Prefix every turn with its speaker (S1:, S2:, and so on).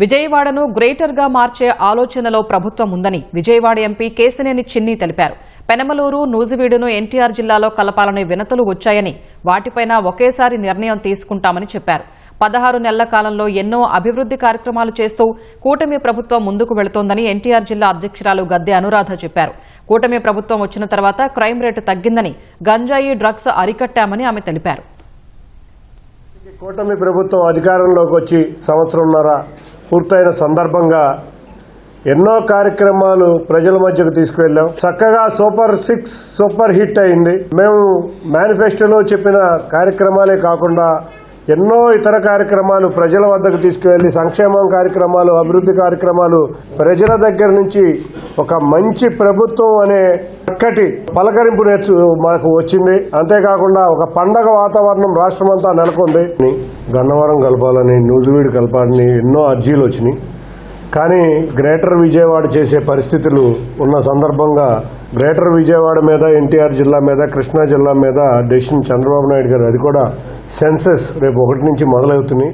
S1: విజయవాడను గ్రేటర్గా మార్చే ఆలోచనలో ప్రభుత్వం ఉందని విజయవాడ ఎంపీ కేసినేని చిన్ని తెలిపారు. పెనమలూరు నూజివీడును ఎన్టీఆర్ జిల్లాలో కలపాలనే వినతులు వచ్చాయని వాటిపైన ఒకేసారి నిర్ణయం తీసుకుంటామని చెప్పారు. పదహారు నెలల కాలంలో ఎన్నో అభివృద్ది కార్యక్రమాలు చేస్తూ కూటమి ప్రభుత్వం ముందుకు వెళుతోందని ఎన్టీఆర్ జిల్లా అధ్యక్షురాలు గద్దె అనురాధ చెప్పారు. కూటమి ప్రభుత్వం వచ్చిన తర్వాత క్రైమ్ రేటు తగ్గిందని గంజాయి డ్రగ్స్ అరికట్టామని ఆమె తెలిపారు.
S2: కూటమి ప్రభుత్వం అధికారంలోకి వచ్చి సంవత్సరంన్నర పూర్తయిన సందర్భంగా ఎన్నో కార్యక్రమాలు ప్రజల మధ్యకు తీసుకువెళ్ళాం. చక్కగా సూపర్ సిక్స్ సూపర్ హిట్ అయింది. మేము మేనిఫెస్టోలో చెప్పిన కార్యక్రమాలే కాకుండా ఎన్నో ఇతర కార్యక్రమాలు ప్రజల వద్దకు తీసుకువెళ్ళి సంక్షేమం కార్యక్రమాలు అభివృద్ధి కార్యక్రమాలు ప్రజల దగ్గర నుంచి ఒక మంచి ప్రభుత్వం అనే చక్కటి పలకరింపు నేర్చు మనకు వచ్చింది. అంతేకాకుండా ఒక పండగ వాతావరణం రాష్ట్రమంతా నెలకొంది. గన్నవరం కలపాలని నూజివీడు కలపాలని ఎన్నో అర్జీలు వచ్చినాయి. కానీ గ్రేటర్ విజయవాడ చేసే పరిస్థితులు ఉన్న సందర్భంగా గ్రేటర్ విజయవాడ మీద ఎన్టీఆర్ జిల్లా మీద కృష్ణా జిల్లా మీద డెసిషన్ చంద్రబాబు నాయుడు గారు అది కూడా సెన్సెస్ రేపు ఒకటి నుంచి మొదలవుతున్నాయి.